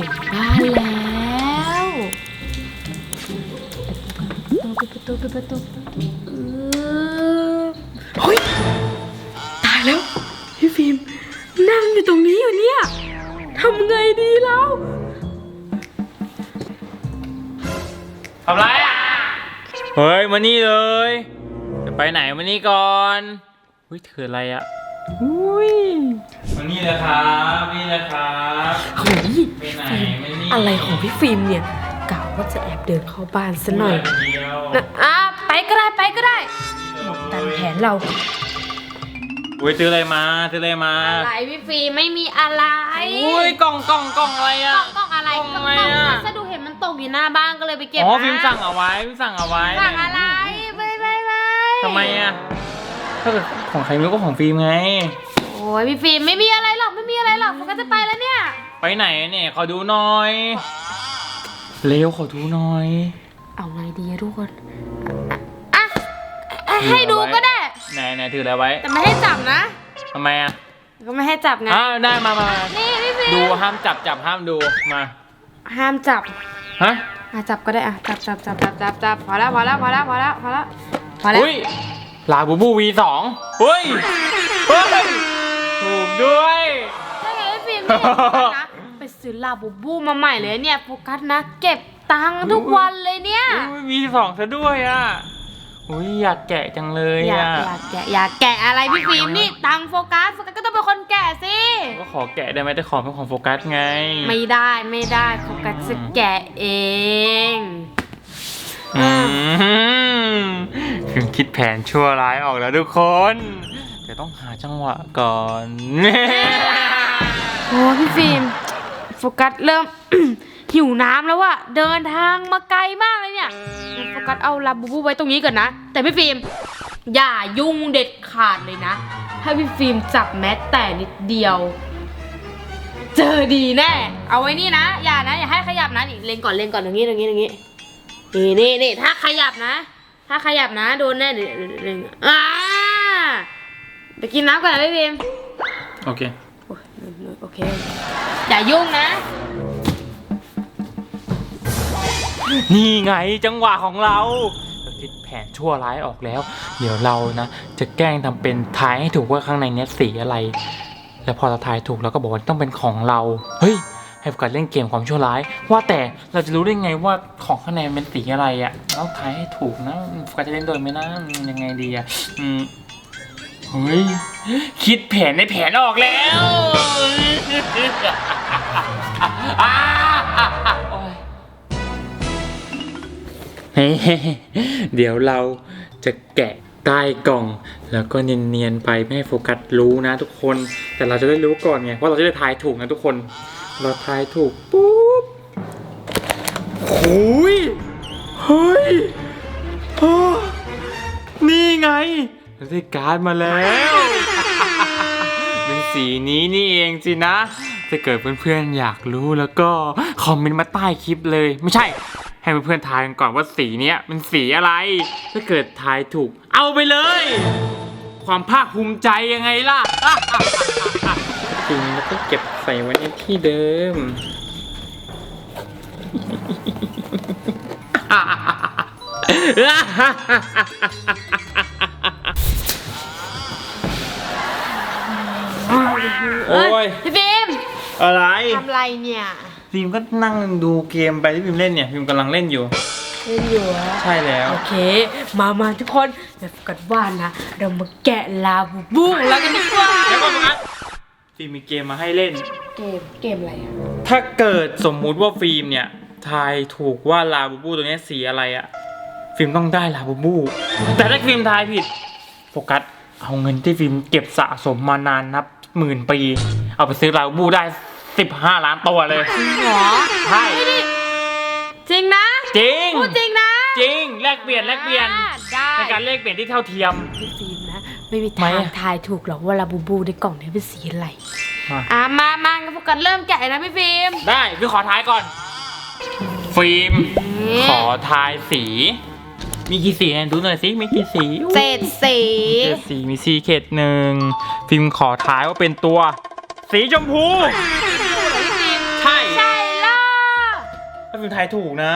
ถึงบ้านแล้วปิดประตูปิดประตูปิดประตูเออเฮ้ยตายแล้วพี่ฟิล์มนั่งอยู่ตรงนี้อยู่เนี่ยทำไงดีแล้วทำไรอะ เฮ้ย มานี่เลย จะไปไหนมานี่ก่อนอุ้ยถืออะไรอะอุ้ย มานี่เลยครับ นี่เลยครับเฮ้ยไปไหนมานี่อะไรของพี่ฟิล์มเนี่ยกะว่าจะแอบเดินเข้าบ้านซะหน่อยเดียวนะอะไปก็ได้ไปก็ได้หมดตันแผนเราอุ้ยซื้ออะไรมาซื้ออะไรมาอะไรพี่ฟิล์มไม่มีอะไรอุ้ยกล่องกล่องกล่องอะไรกล่อะ องกล่องอะไรกล่องกล่องอะไรอะพัสดุเห็นมันตกอยู่หน้าบ้านก็เลยไปเก็บอ๋อมาพิมพ์สั่งเอาไว้พิมพ์สั่งเอาไว้สั่งอะไรไปไปไปทำไมอะถ้าเกิดของใครไม่รู้ก็ของฟิล์มไงโอ้ ยพี่ฟิล์มไม่มีอะไรหรอกไม่มีอะไรหรอกผมก็จะไปแล้วเนี่ย ไปไหนเนี่ยขอดูหน่อย เร็วขอดูหน่อย เอาไงดีอะทุกคนอะอะให้ดูก็ได้ ไหนไหนถืออะไรไว้แต่ไม่ให้จับนะทำไมอะก็ไม่ให้จับไงอ้าวได้มามามานี่พี่ฟิล์มดูห้ามจับจับห้ามดูมาห้ามจับฮะอะจับก็ได้อะจับจับจับจับจับจับพอแล้วพอแล้วพอแล้วพอแล้วพอแล้วพอแล้วอุ้ยลาบูบูวีสองเฮ้ยเฮ้ย ถูกด้วย ได้ไงพี่ฟิล์มเนี่ยโฟกัสนะไปซื้อลาบูบูมาใหม่เลยเนี่ยโฟกัสนะ เก็บตังค์ทุกวันเลยเนี่ยวีสองซะด้วยอะอุ้ยอยากแกะจังเลยอยาอะกอยากแกะอยากแกะอะไรพี่ฟิล์มนี่ตังค์โฟกัสโฟกัสก็ต้องเป็นคนแกะสิก็ขอแกะได้ไหมแต่ขอเป็นของโฟกัสไง ไม่ได้ไม่ได้โฟกัสจะแกะเอง อืมคือคิดแผนชั่วร้ายออกแล้วทุกคน แต่ต้องหาจังหวะก่อนโอ้พี่ฟิล์มโฟกัสเริ่ม หิวน้ำแล้วอะเดินทางมาไกลมากเลยเนี่ยโฟกัสเอาลาบูบูไว้ตรงนี้ก่อนนะ แต่พี่ฟิล์มอย่ายุ่งเด็ดขาดเลยนะ ถ้าพี่ฟิล์มจับแม้แต่นิดเดียว เจอดีแน่ เอาไว้นี่นะ อย่านะ อย่าให้ขยับนะนี่เล็งก่อนเล็งก่อนตรงนี้ตรงนี้ตรงนี้นี่นี่นี่ถ้าขยับนะ ถ้าขยับนะ โดนแน่เดี๋ยวเดี๋ยวเดี๋ยวอ่า เดี๋ยวกินน้ำก่อนนะพี่ฟิล์มโอเค โอ้ยโอเค อย่ายุ่งนะ นี่ไงจังหวะของเราเราคิดแผนชั่วร้ายออกแล้ว เดี๋ยวเรานะ จะแกล้งทำเป็นทายให้ถูกว่าข้างในเนี้ยสีอะไร แล้วพอเราทายถูกเราก็บอกว่าต้องเป็นของเรา เฮ้ย ให้โฟกัสเล่นเกมความชั่วร้าย ว่าแต่เราจะรู้ได้ไงว่าของข้างในมันเป็นสีอะไรอะ่ะเราทายให้ถูกนะโฟกัสจะเล่นโดยไหมนะอืมยังไงดีอะ่ะอืม เฮ้ย คิดแผนในแผนออกแล้วเฮ้เดี๋ยวเราจะแกะใต้กล่อง แล้วก็เนียนๆไปไม่ให้โฟกัสรู้นะทุกคน แต่เราจะได้รู้ก่อนไงว่าเราจะได้ทายถูกนะทุกคน เราทายถูกปุ๊บหุยเฮ้ยนี่ไง เราได้การ์ดมาแล้วเป็นสีนี้นี่เองสินะ ถ้าเกิดเพื่อนๆอยากรู้แล้วก็คอมเมนต์มาใต้คลิปเลย ไม่ใช่ ให้เพื่อนๆทายกันก่อนว่าสีเนี้ยมันสีอะไร ถ้าเกิดทายถูก เอาไปเลย ความภาคภูมิใจยังไงล่ะจริงแล้วก็เก็บใส่ไว้ในที่เดิม โอ้ยพี่ฟิล์มอะไรทำไรเนี่ยพิมก็นั่งดูเกมไปที่พิมเล่นเนี่ยพิมกำลังเล่นอยู่เล่นอยู่อะใช่แล้วโอเค มามาทุกคนเดี๋ยวโฟกัสว่านะ เรามาแกะลาบูบูของเรากันดีกว่าแล้วก็นะฟิล์มมีเกมมาให้เล่น เกมเกมอะไรอะถ้าเกิดสมมุติว่าฟิล์มเนี่ยทายถูกว่าลาบูบูตัวเนี้ยสีอะไรอะฟิล์มต้องได้ลาบูบู แต่ถ้าฟิล์มทายผิดโฟกัสเอาเงินที่ฟิล์มเก็บสะสมมานานนับ หมื่นปี เอาไปซื้อลาบูบูได้15ล้านตัวเลยจริงเหรอใช่ จริงนะจริง พูดจริงนะจริง แลกเปลี่ยนแลกเปลี่ยนอ่าได้เป็นการแลกเปลี่ยนที่เท่าเทียม พี่ฟิล์มนะ ไม่มีไม่ทางอะ ทายถูกหรอกว่าลาบูบูในกล่องนี้เป็นสีอะไร มาอะมามางั้นโฟกัสเริ่มแกะนะพี่ฟิล์มได้พี่ขอทายก่อน ฟิล์มนี่ขอทายสี มีกี่สีเนี่ยดูหน่อยสิมีกี่สีเศษสีเจ็ดสีมีสีเขตหนึ่งฟิล์มขอทายว่าเป็นตัว สีชมพู ใช่ใช่แล้พิมพ์ทายถูกนะ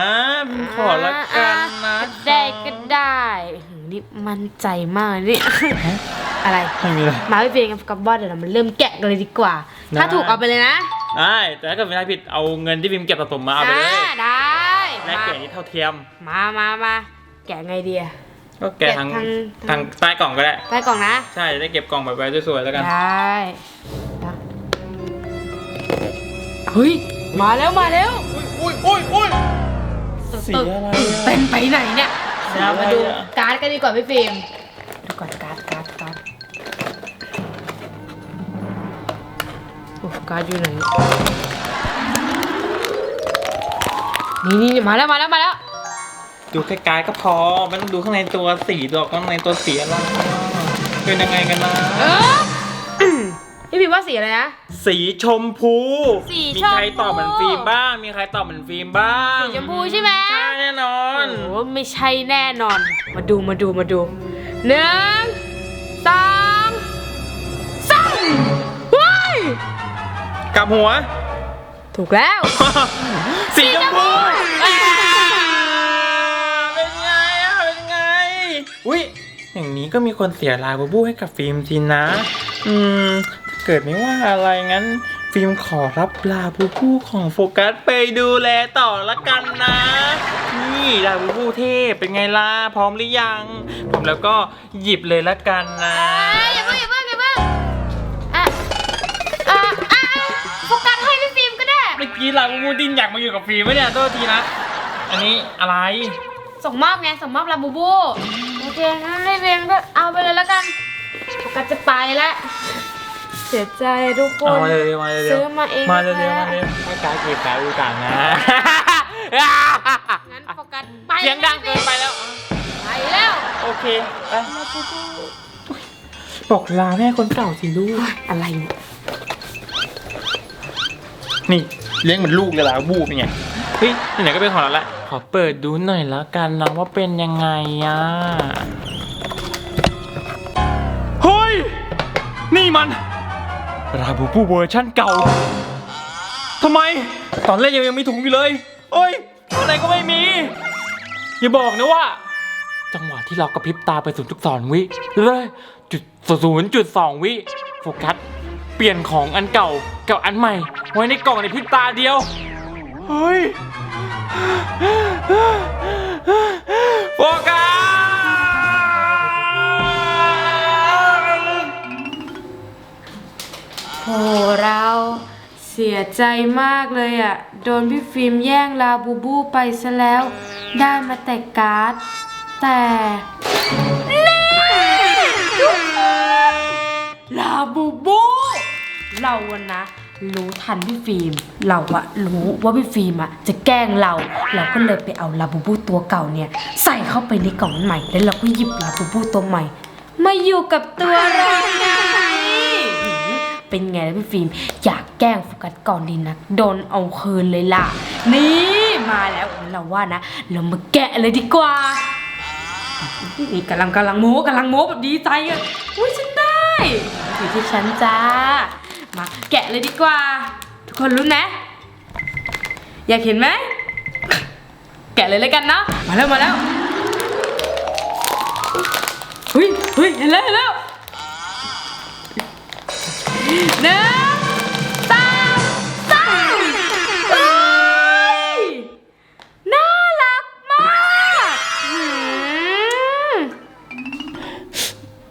พิมพ์ขอละกันนะอ่ก็ได้ก็ได้หือนี่มั่นใจมากเลยนี่อะไรไม่มีเลยมาพี่เฟรมกับว่าเดี๋ยวเรามาเริ่มแกะกันเลยดีกว่าได้ถ้าถูกเอาไปเลยนะได้แต่ถ้าเกิดพิมพ์ทายผิดเอาเงินที่พิมพ์เก็บสะสมมาเอาไปเลยอ่าได้แลกเปลี่ยนที่เท่าเทียมมามามา แกะไงดีอะก็แกะทางแกะทาง ทางใต้กล่องก็ได้ ใต้กล่องนะ ใช่จะได้เก็บกล่องแบบไว้สวยๆแล้วกัน ได้เฮ้ย มาแล้วมาแล้วอุ้ยอุ้ยอุ้ย สีอะไรอะ ตื่นเต้นไปไหนเนี่ยสีเราอะไรมาดูอะการ์ดกันดีกว่าพี่ฟิล์มดูก่อนการ์ดการ์ดการ์ดโอ้การ์ดอยู่ไหนนี่นี่มาแล้วมาแล้วมาแล้ว ดูแค่กายก็พอไม่ต้องดูข้างในตัวสีดอกข้างในตัวสีอะไรเป็นยังไงกันนะเออพี่ฟิล์มว่าสีอะไรนะ สีชมพู สีมีชมพู ใครตอบเหมือนฟิล์มบ้าง มีใครตอบเหมือนฟิล์มบ้างสีชมพูใช่ไหมใช่แน่นอน โอ้ไม่ใช่แน่นอน มาดูมาดูมาดูหนึ่งสองสามเฮ้ยกลับหัว ถูกแล้ว สีชมพู อย่างนี้ก็มีคนเสียลายบูบูให้กับฟิล์มทีนะ อืม ถ้าเกิดไม่ว่าอะไรงั้น ฟิล์มขอรับลาบูบูของโฟกัสไปดูแลต่อละกันนะ นี่ลาบูบูเทพเป็นไงล่ะ พร้อมหรือยัง ผมแล้วก็หยิบเลยละกันนะ อย่าเพิ่งอย่าเพิ่งอย่าเพิ่งอะอะอะโฟกัสให้พี่ฟิล์มก็ได้ เมื่อกี้ลาบูบูดินอยากมาอยู่กับฟิล์มไหมเนี่ยโทษทีนะ อันนี้อะไร ส่งมอบไงส่งมอบลาบูบู โอเคงั้นพี่ฟิล์มก็เอาไปเลยแล้วกันโฟกัสจะไปแล้วเสียใจทุกคเอาน มาเลยมาเลยซื้อมาเองมาเลยแท้มาเลยไม่กล้าเก็บกล้าดูกันนะ งั้นโฟกัสไปเสียงดังเกินไปแล้ว ไปแล้วโอเคไปบอกลาแม่คนเก่าสิลูก อะไรเนี่ยนี่เลี้ยงเหมือนลูกเลยล่ะบูเป็นไง เฮ้ยไหนๆก็เป็นของเราละ ขอเปิดดูหน่อยล้วกันนะว่าเป็นยังไงอะเฮ้ย นี่มัน ราบูบูเวอร์ชั่นเก่าทำไม ตอนเล่นยังยังมีถุงอยู่เลยเอ้ย อะไรก็ไม่มี อย่าบอกนะว่า จังหวะที่เรากระพริบตาไปศูนย์จุดสองวิเลยจุดศูนย์จุดสองวิโฟกัสเปลี่ยนของอันเก่ากับอันใหม่ ไว้ในกล่องในพริบตาเดียว เฮ้ยโฟกัสโหเราเสียใจมากเลยอะ โดนพี่ฟิล์มแย่งลาบูบูไปซะแล้ว ได้มาแต่การ์ด แต่นี่ลาบูบู เราอะนะ รู้ทันพี่ฟิล์มเราอะรู้ว่าพี่ฟิล์มอะจะแกล้งเรา เราก็เลยไปเอาลาบูบูตัวเก่าเนี่ย ใส่เข้าไปในกล่องใหม่ แล้วเราก็หยิบลาบูบูตัวใหม่มาอยู่กับตัวเราไงเป็นไงล่ะพี่ฟิล์มอยากแกล้งโฟกัสก่อนดีนะโดนเอาคืนเลยล่ะ นี่มาแล้วเราว่านะ เรามาแกะเลยดีกว่านี่กำลังกำลังโม้กำลังโม้แบบดีใจอะอุ้ยฉันได้อยู่ที่ฉันจ้า มา แกะเลยดีกว่า ทุกคนรู้ไหมอยากเห็นไหม แกะเลยเลยกันเนาะ มาแล้วมาแล้วเฮ้ยเฮ้ยเห็นแล้วเห็นแล้วหนึ่งสองสามเฮ้ยน่ารักมากหืม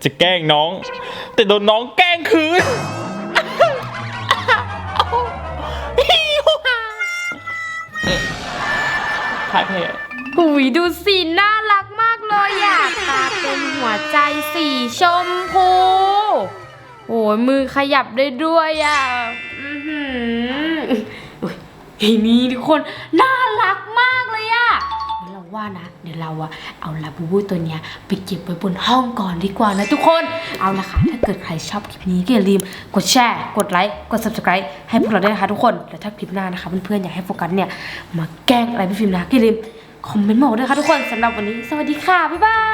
จะแกล้งน้อง แต่โดนน้องแกล้งคืน ถ่ายเพจหุยดูสีน่ารักมากเลยอะตาเป็นหัวใจสีชมพูโอ้ยมือขยับได้ด้วยอะ อือหืออุ๊ยเฮ้ยนี่ทุกคน น่ารัก ว่านะ เดี๋ยวเราอะเอาลาบูบูตัวเนี้ยไปเก็บไว้บนห้องก่อนดีกว่านะทุกคน เอาละค่ะ ถ้าเกิดใครชอบคลิปนี้ก็อย่าลืมกดแชร์ กดไลค์ กด subscribe ให้พวกเราด้วยนะคะทุกคน แล้วถ้าคลิปหน้านะคะเพื่อนๆอยากให้โฟกัสเนี่ยมาแกล้งอะไรพี่ฟิล์มนะก็อย่าลืมคอมเมนต์มาบอกด้วยค่ะทุกคนสำหรับวันนี้ สวัสดีค่ะ บ๊ายบาย